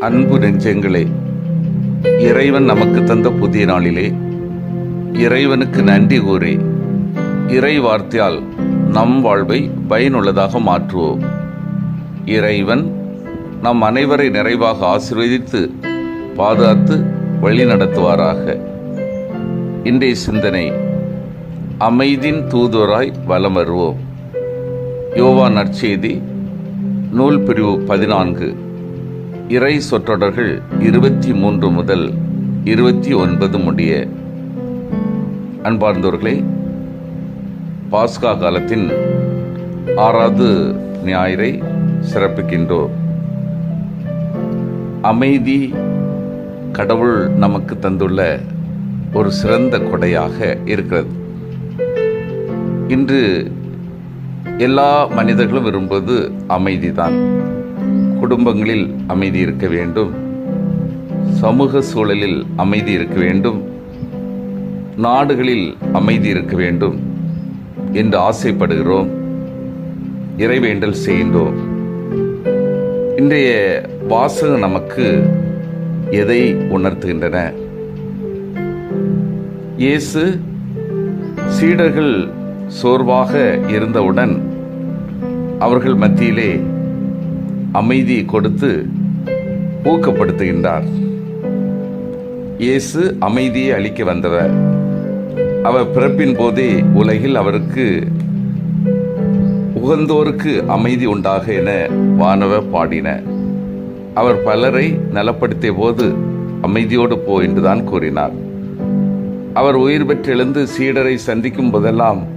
அன்பு நெஞ்சங்களே இறைவன் நமக்கு தந்த புதிய நாளிலே இறைவனுக்கு நன்றி கூறி இறை வார்த்தையால் நம் வாழ்வை பயனுள்ளதாக மாற்றுவோம். இறைவன் நம் அனைவரை நிறைவாக ஆசீர்வதித்து பாதுகாத்து வழி நடத்துவாராக. இன்றைய சிந்தனை அமைதியின் தூதுவராய் வலம் வருவோம். யோவா நற்செய்தி நூல் பிரிவு பதினான்கு. இறை சொற்றொடர்கள் இருபத்தி மூன்று முதல் இருபத்தி ஒன்பது முடிய. அன்பார்ந்தவர்களே பாஸ்கா காலத்தின் ஆறாவது ஞாயிறை சிறப்பிக்கின்றோம். அமைதி கடவுள் நமக்கு தந்துள்ள ஒரு சிறந்த கொடையாக இருக்கிறது. இன்று எல்லா மனிதர்களும் விரும்புவது அமைதிதான். குடும்பங்களில் அமைதி இருக்க வேண்டும். சமூக சூழலில் அமைதி இருக்க வேண்டும். நாடுகளில் அமைதி இருக்க வேண்டும் என்று ஆசைப்படுகிறோம். இறைவேண்டல் செய்கின்றோம் இன்றைய வாசகம் நமக்கு எதை உணர்த்துகின்றன? இயேசு சீடர்கள் சோர்வாக இருந்தவுடன் அவர்கள் மத்தியிலே அமைதியை கொடுத்து ஊக்கப்படுத்துகின்றார். இயேசு அமைதியை அளிக்க வந்தவர். அவர் பிறப்பின் போதே உலகில் அவருக்கு உகந்தோருக்கு அமைதி உண்டாக என வானவ பாடின அவர் பலரை நலப்படுத்திய போது அமைதியோடு போ என்றுதான் கூறினார். அவர் உயிர் பெற்றெழுந்து சீடரை சந்திக்கும் போதெல்லாம்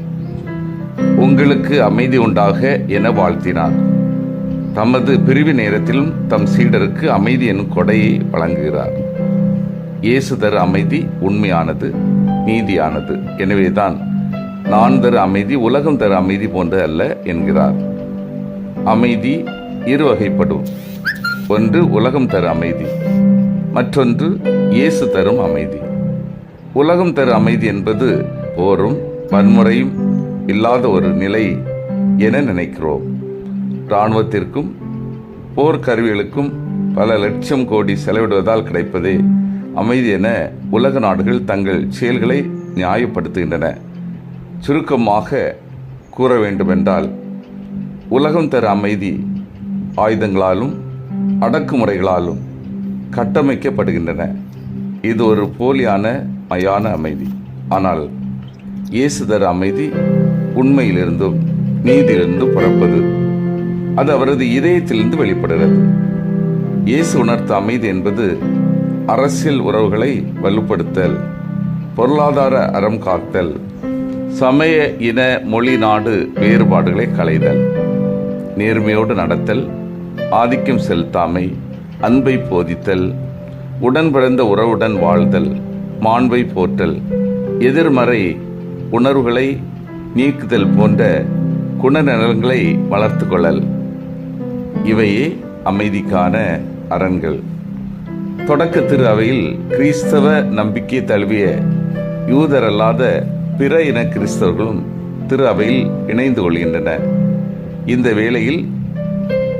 உங்களுக்கு அமைதி உண்டாக என வாழ்த்தினார். தமது பிரிவு நேரத்திலும் தம் சீடருக்கு அமைதி என்னும் கொடையை வழங்குகிறார். இயேசு தரு அமைதி உண்மையானது நீதியானது. எனவேதான் நான் தரு அமைதி உலகம் தரு அமைதி போன்ற அல்ல என்கிறார். அமைதி இரு வகைப்படும் ஒன்று உலகம் தரு அமைதி மற்றொன்று இயேசு தரும் அமைதி. உலகம் தரு அமைதி என்பது போரும் வன்முறையும் இல்லாத ஒரு நிலை என நினைக்கிறோம். இராணுவத்திற்கும் போர்க்கருவிகளுக்கும் பல லட்சம் கோடி செலவிடுவதால் கிடைப்பதே அமைதி என உலக நாடுகள் தங்கள் செயல்களை நியாயப்படுத்துகின்றன. சுருக்கமாக கூற வேண்டுமென்றால் உலகம் தர அமைதி ஆயுதங்களாலும் அடக்குமுறைகளாலும் கட்டமைக்கப்படுகின்றன. இது ஒரு போலியான மயான அமைதி. ஆனால் இயேசு தர அமைதி உண்மையிலிருந்தும் நீதியிலிருந்தும் பிறப்பது அது அவரது இதயத்திலிருந்து வெளிப்படுகிறது. இயேசு உணர்த்த அமைதி என்பது அரசியல் உறவுகளை வலுப்படுத்தல் பொருளாதார அறம் காத்தல் சமய இன மொழி நாடு வேறுபாடுகளை களைதல் நேர்மையோடு நடத்தல் ஆதிக்கம் செலுத்தாமை அன்பை போதித்தல் உடன் பிறந்த உறவுடன் வாழ்தல் மாண்பை போற்றல் எதிர்மறை உணர்வுகளை நீக்குதல் போன்ற குணநலன்களை வளர்த்து கொள்ளல். இவையே அமைதிக்கான அரண்கள் தொடக்க திரு அவையில் கிறிஸ்தவ நம்பிக்கை தழுவிய யூதரல்லாத பிற இன கிறிஸ்தவர்களும் திரு அவையில் இணைந்து கொள்கின்றன இந்த வேளையில்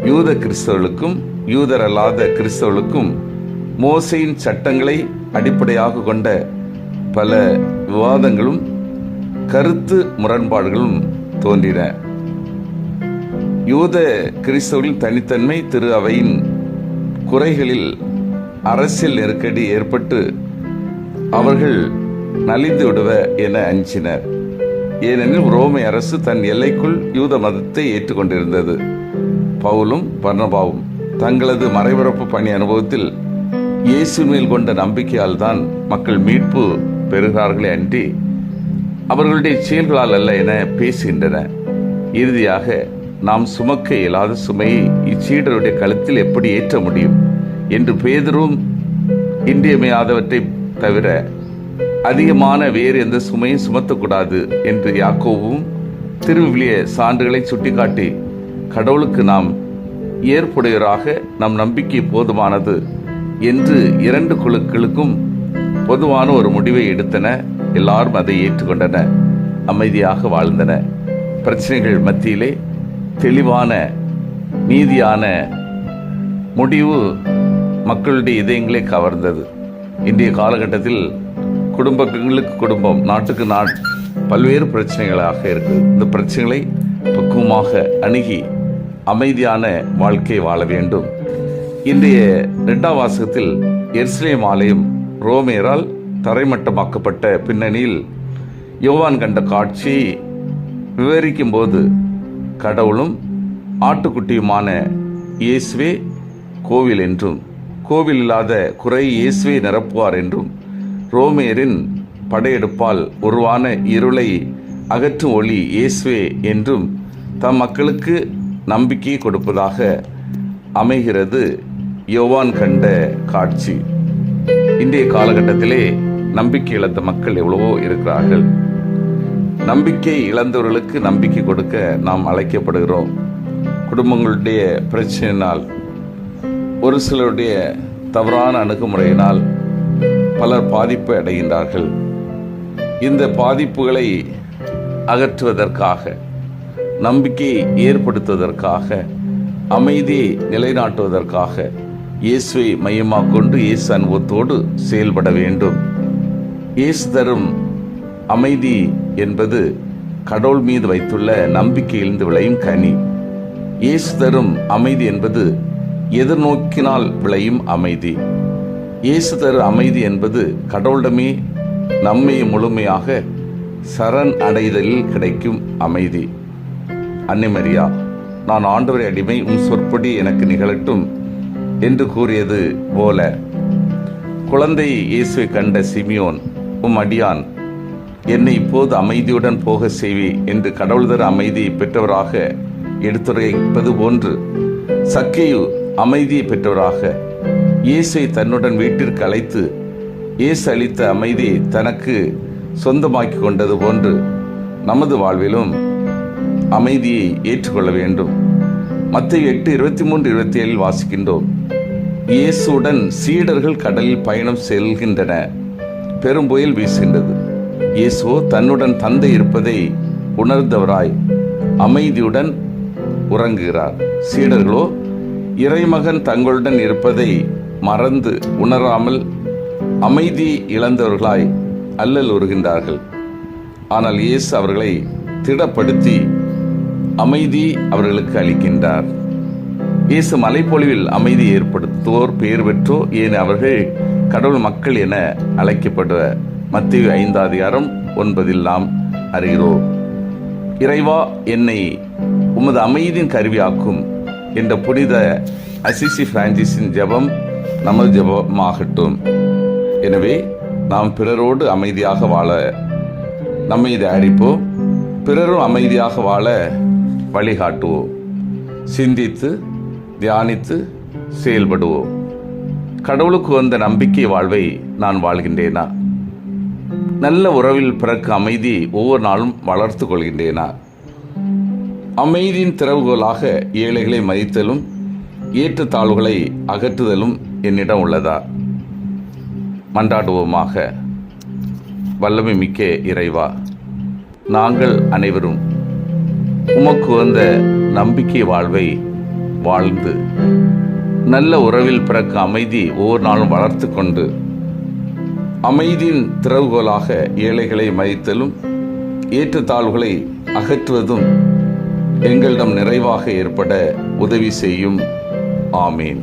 யூத கிறிஸ்தவர்களுக்கும் யூதரல்லாத கிறிஸ்தவர்களுக்கும் மோசையின் சட்டங்களை அடிப்படையாக கொண்ட பல விவாதங்களும் கருத்து முரண்பாடுகளும் தோன்றின. யூத கிறிஸ்தவர்களின் தனித்தன்மை திரு அவையின் குறைகளில் அரசியல் நெருக்கடி ஏற்பட்டு அவர்கள் நலிந்து விடுவ என அஞ்சினர். ஏனெனில் ரோமை அரசு தன் எல்லைக்குள் யூத மதத்தை ஏற்றுக்கொண்டிருந்தது. பவுலும் பர்ணபாவும் தங்களது மறைபரப்பு பணி அனுபவத்தில் இயேசு மேல் கொண்ட நம்பிக்கையால் தான் மக்கள் மீட்பு பெறுகிறார்களே அன்றி அவர்களுடைய செயல்களால் அல்ல என பேசுகின்றன. இறுதியாக நாம் சுமக்க இயலாத சுமையை இச்சீடருடைய கழுத்தில் எப்படி ஏற்ற முடியும்? என்று பேதரும் இன்றியமையாதவற்றை தவிர அதிகமான வேறு எந்த சுமையும் சுமத்தக்கூடாது என்று யாக்கோவும் திருவிவிலிய சான்றுகளை சுட்டிக்காட்டி கடவுளுக்கு நாம் ஏற்புடையவராக நம் நம்பிக்கை போதுமானது என்று இரண்டு குழுக்களுக்கும் பொதுவான ஒரு முடிவை எடுத்தன. எல்லாரும் அதை ஏற்றுக்கொண்டன அமைதியாக வாழ்ந்தன பிரச்சனைகள் மத்தியிலே தெளிவான நீதியான முடிவு மக்களுடைய இதயங்களை கவர்ந்தது. இன்றைய காலகட்டத்தில் குடும்பங்களுக்கு குடும்பம் நாட்டுக்கு நாட் பல்வேறு பிரச்சனைகளாக இருக்குது. இந்த பிரச்சனைகளை பக்குவமாக அணுகி அமைதியான வாழ்க்கை வாழ வேண்டும். இன்றைய ரெண்டாம் வாசகத்தில் எருசலேம் ஆலயம் ரோமேரால் தரைமட்டமாக்கப்பட்ட பின்னணியில் யோவான் கண்ட காட்சியை விவரிக்கும் போது கடவுளும் ஆட்டுக்குட்டியுமான இயேசுவே கோவில் என்றும் கோவில் இல்லாத குறை இயேசுவே நிரப்புவார் என்றும் ரோமேரின் படையெடுப்பால் உருவான இருளை அகற்றும் ஒளி இயேசுவே என்றும் தம் மக்களுக்கு நம்பிக்கை கொடுப்பதாக அமைகிறது யோவான் கண்ட காட்சி. இன்றைய காலகட்டத்திலே நம்பிக்கை இழந்த மக்கள் எவ்வளவோ இருக்கிறார்கள். நம்பிக்கை இழந்தவர்களுக்கு நம்பிக்கை கொடுக்க நாம் அழைக்கப்படுகிறோம். குடும்பங்களுடைய பிரச்சனையினால் ஒரு சிலருடைய தவறான அணுகுமுறையினால் பலர் பாதிப்பு அடைகின்றார்கள். இந்த பாதிப்புகளை அகற்றுவதற்காக நம்பிக்கையை ஏற்படுத்துவதற்காக அமைதியை நிலைநாட்டுவதற்காக இயேசுவை மையமாக கொண்டு இயேசு அனுபவத்தோடு செயல்பட வேண்டும். இயேசு தரும் அமைதி என்பது கடவுள் மீது வைத்துள்ள நம்பிக்கையிலிருந்து விளையும் கனி. இயேசு தரும் அமைதி என்பது எதிர்நோக்கினால் விளையும் அமைதி. இயேசு தரும் அமைதி என்பது கடவுளிடமே நம்மை முழுமையாக சரண் அடைதலில் கிடைக்கும் அமைதி. அன்னிமரியா நான் ஆண்டவரை அடிமை உன் சொற்படி எனக்கு நிகழட்டும் என்று கூறியது போல. குழந்தை இயேசுவை கண்ட சிமியோன் உம் அடியான் என்னை இப்போது அமைதியுடன் போக செய்வி என்று கடவுள் தர அமைதியை பெற்றவராக எடுத்துரைப்பது போன்று சக்கையு அமைதியை பெற்றவராக இயேசை தன்னுடன் வீட்டிற்கு அழைத்து இயேசு அளித்த அமைதியை தனக்கு சொந்தமாக்கி கொண்டது போன்று நமது வாழ்விலும் அமைதியை ஏற்றுக்கொள்ள வேண்டும். மத்திய எட்டு இருபத்தி மூன்று இருபத்தி ஏழில் வாசிக்கின்றோம். இயேசுடன் சீடர்கள் கடலில் பயணம் செல்கின்றன. பெரும் புயல் வீசுகின்றது. இயேசுவோ தன்னுடன் தந்தை இருப்பதை உணர்ந்தவராய் அமைதியுடன் உறங்குகிறார். சீடர்களோ இறைமகன் தங்களுடன் இருப்பதை மறந்து உணராமல் அமைதி இழந்தவர்களாய் அல்லல் உறுகின்றார்கள் ஆனால் இயேசு அவர்களை திடப்படுத்தி அமைதி அவர்களுக்கு அளிக்கின்றார். இயேசு மலைப்பொழிவில் அமைதி ஏற்படுத்துவோர் பெயர் பெற்றோர் ஏன் அவர்கள் கடவுள் மக்கள் என அழைக்கப்படுவ மத்திய ஐந்தாதிகாரம் ஒன்பதில் நாம் அறிகிறோம். இறைவா என்னை உமது அமைதியின் கருவியாக்கும் என்ற புனித அசிசி பிரான்சிஸின் ஜெபம் நமது ஜெபமாகட்டும். எனவே நாம் பிறரோடு அமைதியாக வாழ நம்மை தயாரிப்போம் பிறரும் அமைதியாக வாழ வழிகாட்டுவோம் சிந்தித்து தியானித்து செயல்படுவோம். கடவுளுக்கு வந்த நம்பிக்கை வாழ்வை நான் வாழ்கின்றேனா? நல்ல உறவில் பிறக்க அமைதி ஒவ்வொரு நாளும் வளர்த்து கொள்கின்றேனா? அமைதியின் திறவுகோலாக ஏழைகளை மதித்தலும் ஏற்றத்தாழ்வுகளை அகற்றுதலும் என்னிடம் உள்ளதா? மன்றாடுவோமாக. வல்லமை மிக்க இறைவா நாங்கள் அனைவரும் உமக்கு வந்த நம்பிக்கை வாழ்வை வாழ்ந்து நல்ல உறவில் பிறக்க அமைதி ஒவ்வொரு நாளும் வளர்த்து கொண்டு அமைதியின் திறவுகோலாக ஏழைகளை மதித்தலும் ஏற்றத்தாழ்வுகளை அகற்றுவதும் எங்களிடம் நிறைவாக ஏற்பட உதவி செய்யும். ஆமீன்.